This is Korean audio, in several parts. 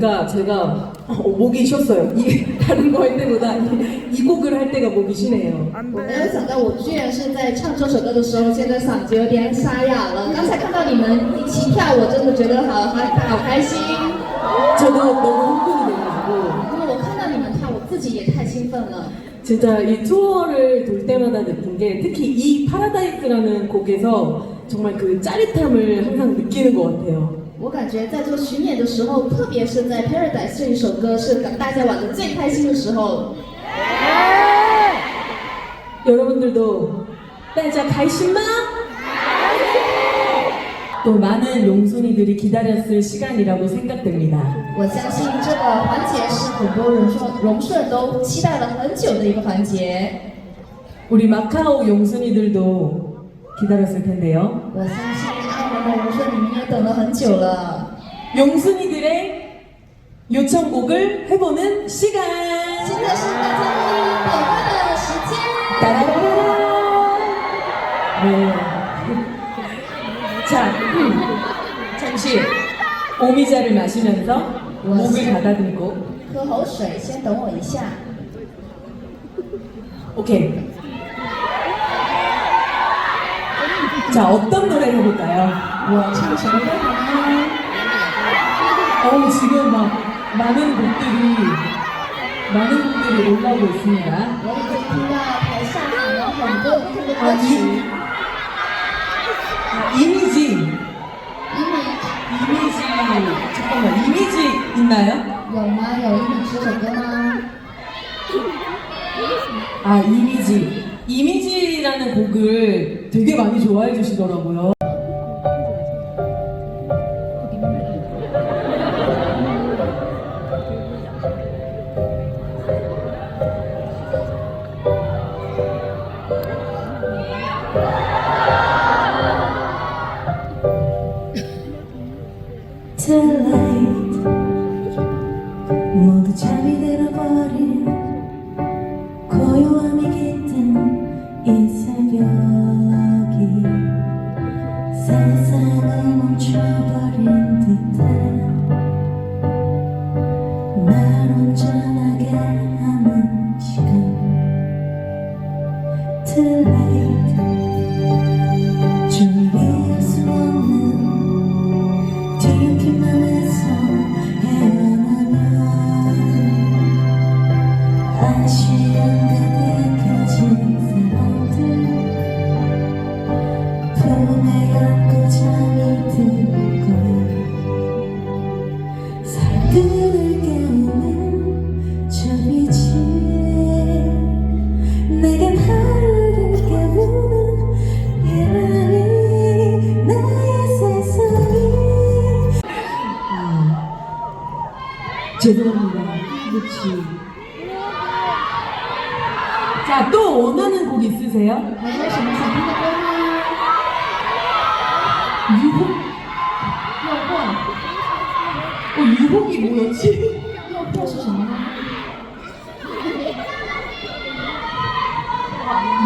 모습을 보니까 제가 어, 목이 쉬었어요. 이 다른 거 할 때보다 이, 이 곡을 할 때가 목이 쉬네요. 我没有想到，我居然是在唱这首歌的时候，现在嗓子有点沙哑了。刚才看到你们一起跳，我真的觉得好好好开心， 저도 너무 흥분이 돼가지고 因为我看到你们跳，我自己也太兴奋了。 진짜 이 투어를 돌 때마다 느낀 게 특히 이 파라다이스라는 곡에서 정말 그 짜릿함을 항상 느끼는 것 같아요. 我感觉在做巡演的时候，特别是在《Paradise》这一首歌，是大家玩的最开心的时候。 여러분들도 딸자开心吗? 또 많은 용순이들이 기다렸을 시간이라고 생각됩니다. 我相信这个环节是很多人说荣顺都期待了很久的一个环节。 우리 마카오 용순이들도 기다렸을 텐데요. 我相信爱文的荣顺，你们也 等了很久了。 용순이들의 요청곡을 해보는 시간. 现在是大家可以点歌的时间。 따라라라라. 네. 자, 음, 잠시 오미자를 마시면서 목을 가다듬고 喝口水，先等我一下。 오케이. 자, 어떤 노래를 해볼까요? 我唱什么歌好呢？ 어우, 지금 막 많은 곡들이, 많은 곡들이 올라오고 있습니다. 我已经听到台上有很多不同的 아, 歌曲 이, ， 아, 이미지. 因为 이미지. 잠깐만, 이미지 있나요? 有吗？有一鸣这首歌吗？ 아, 이미지. 이미지라는 곡을 되게 많이 좋아해 주시더라고요.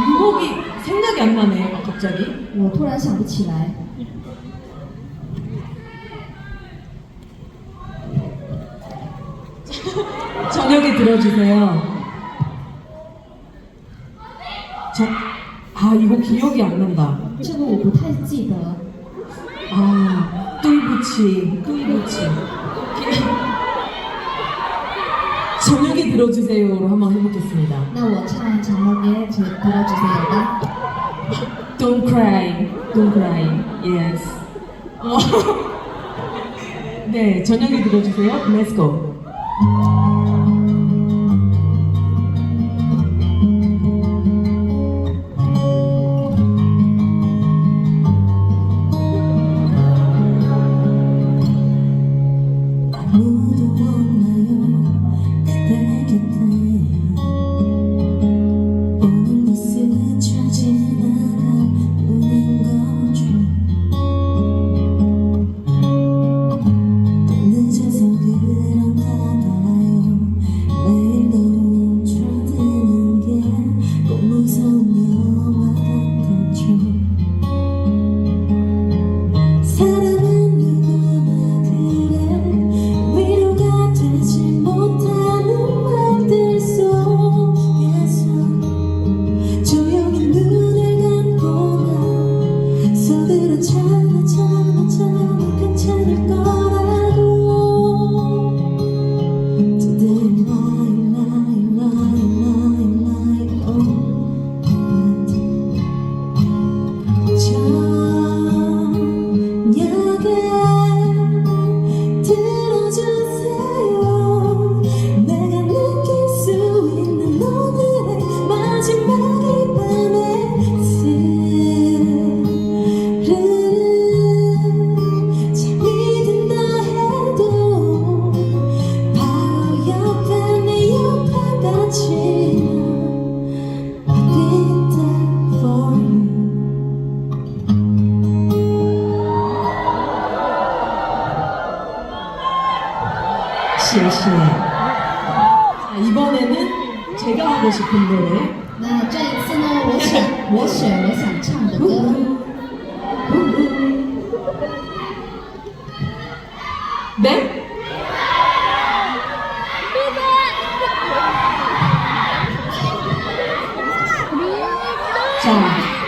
유혹이 생각이 안 나네, 막 갑자기. 我突然想不起来。 저녁에 들어주세요. 저, 아, 이거 기억이 안 난다. 这个我不太记得。 아, 뚜이부치, 뚜이부치. 저녁에 들어주세요로 한번 해보겠습니다. 那我唱长毛给只播到这边吧。 Don't cry, don't cry, yes. 어. 네, 저녁에 들어주세요. Let's go.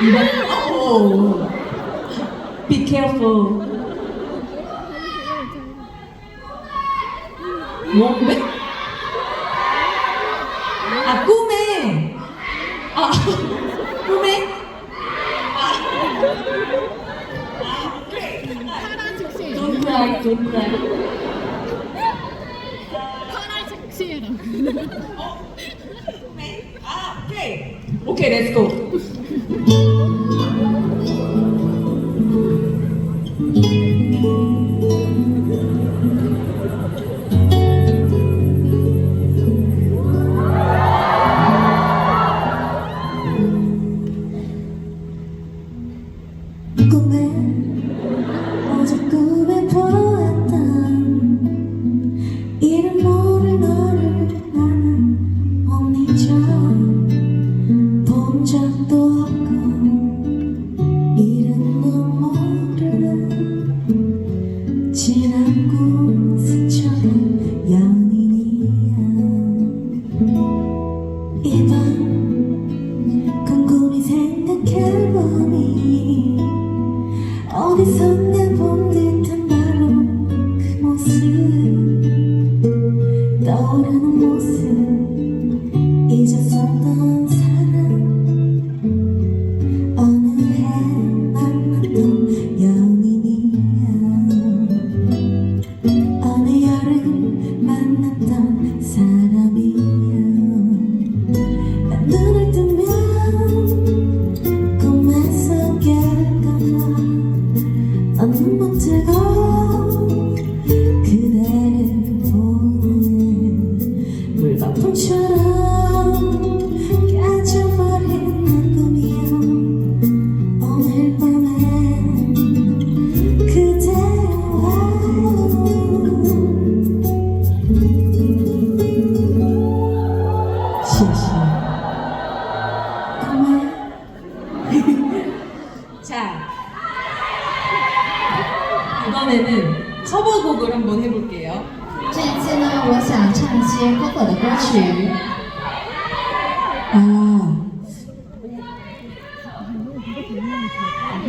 오, be careful. 뭐, 네? 아, 꿈에. 아, 꿈에. Don't cry, don't cry. 파란색 시에라. 오케이. 오케이, 렛츠 고. 꿈에 어제 꿈에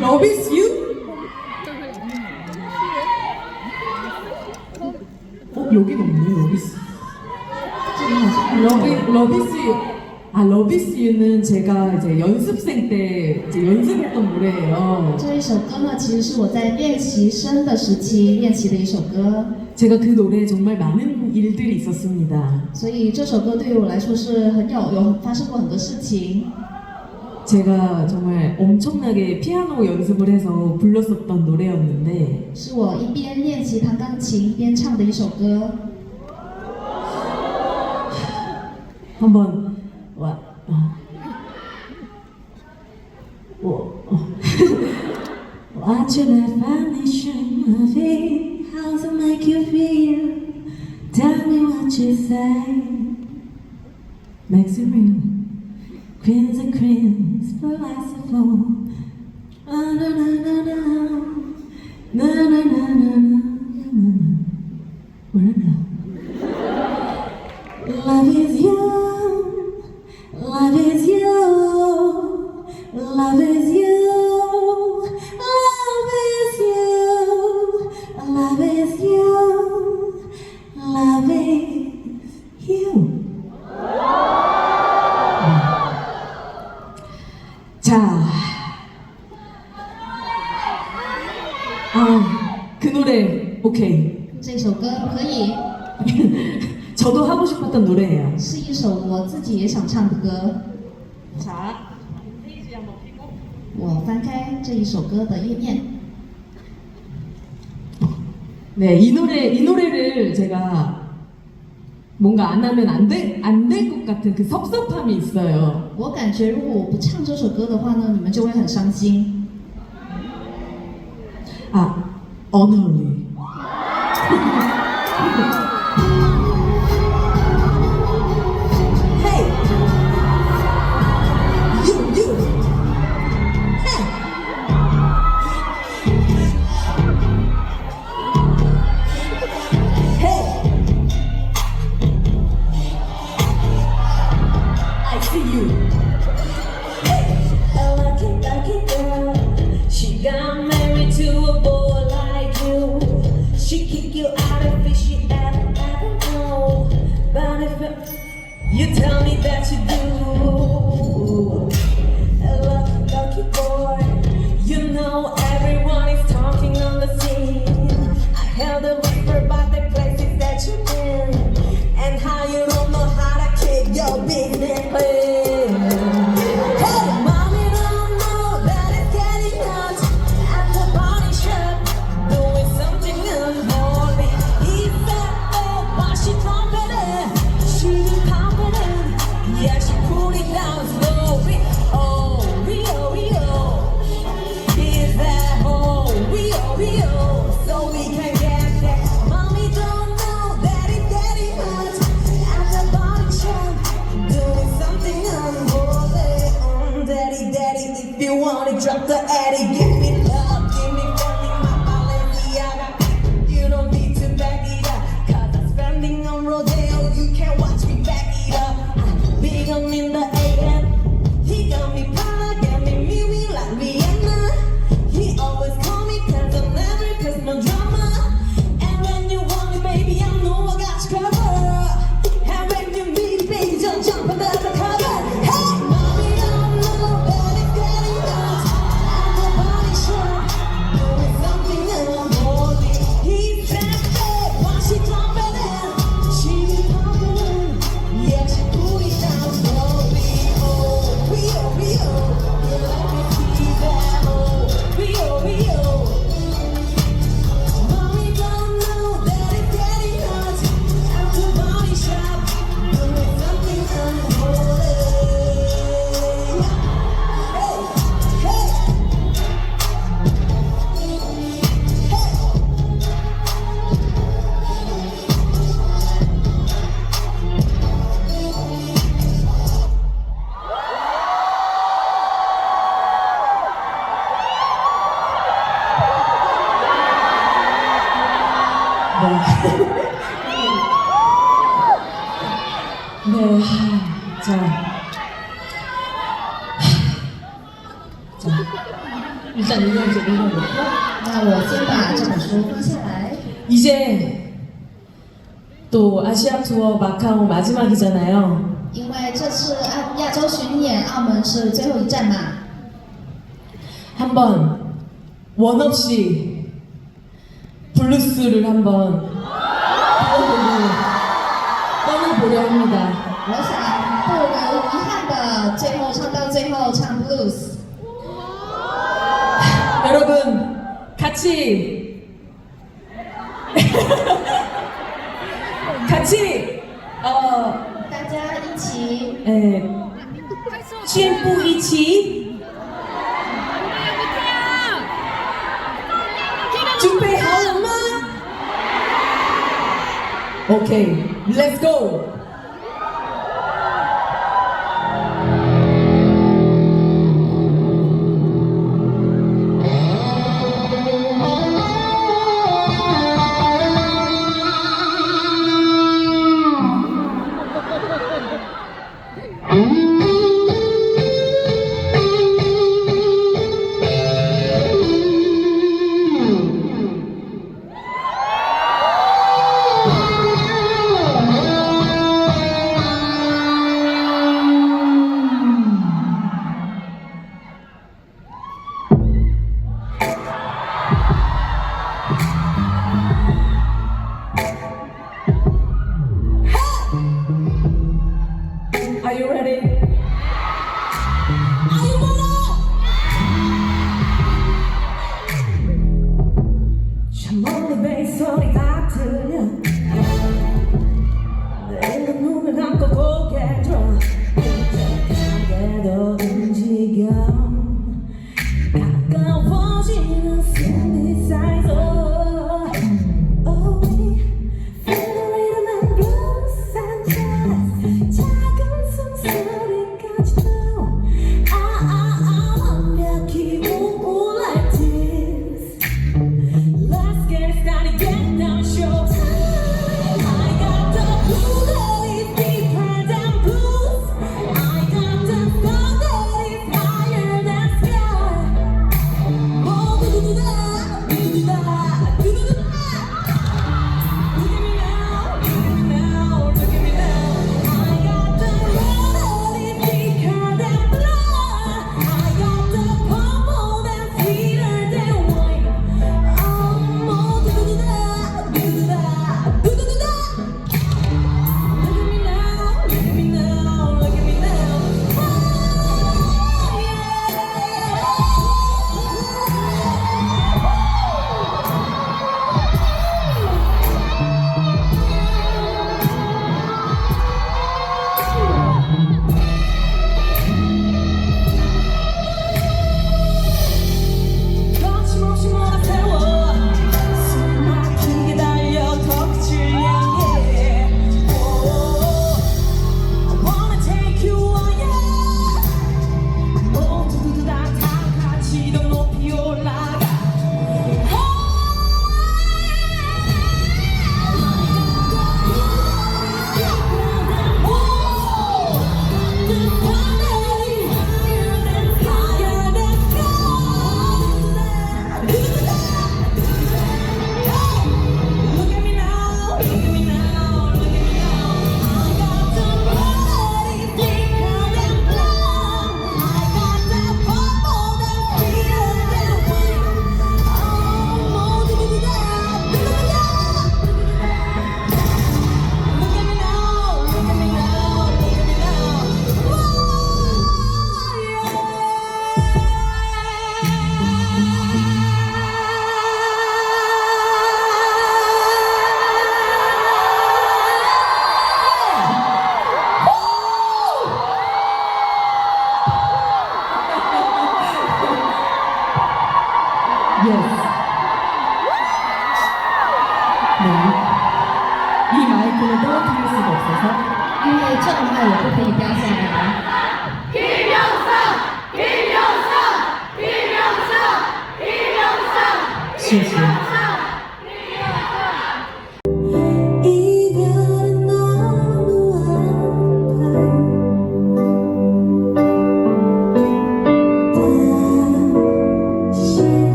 Love is You? 어, 여긴 없네, Love is 这里好像 Love, Love is You. 아, Love is You는 제가 이제 연습생 때 이제 연습했던 노래예요. 这一首歌呢，其实是我在练习生的时期练习的一首歌， 제가 그 노래에 정말 많은 일들이 있었습니다. 所以这首歌对于我来说是很有有发生过很多事情。 제가 정말 엄청나게 피아노 연습을 해서 불렀었던 노래였는데 是我一边练习弹钢琴一边唱的一首歌。 한번 와 어. 어, 어. What should I finally show of it? How's it make you feel? Tell me what you say. Makes it real. Queens and queens, philosopher. Ah, na na na? Love is 己也想唱的歌。 자, 我翻开这一首歌的页面， 네, 이 노래 이 노래를 제가 뭔가 안 하면 안 돼 안 될 것 같은 그 섭섭함이 있어요. 我感觉如果我不唱这首歌的话呢，你们就会很伤心。 아, unholy. You tell me that you do. 투어 마카오 마지막이잖아요. 因为这次亚亚洲巡演澳门是最后一站嘛， 한번 원 없이 블루스를 한번 불러보고 떠나보려 합니다. 我想不留遗憾的最后唱到最后唱 blues。 여러분 같이 请呃大家一起。诶全步一起。准备好了吗？Ok let's go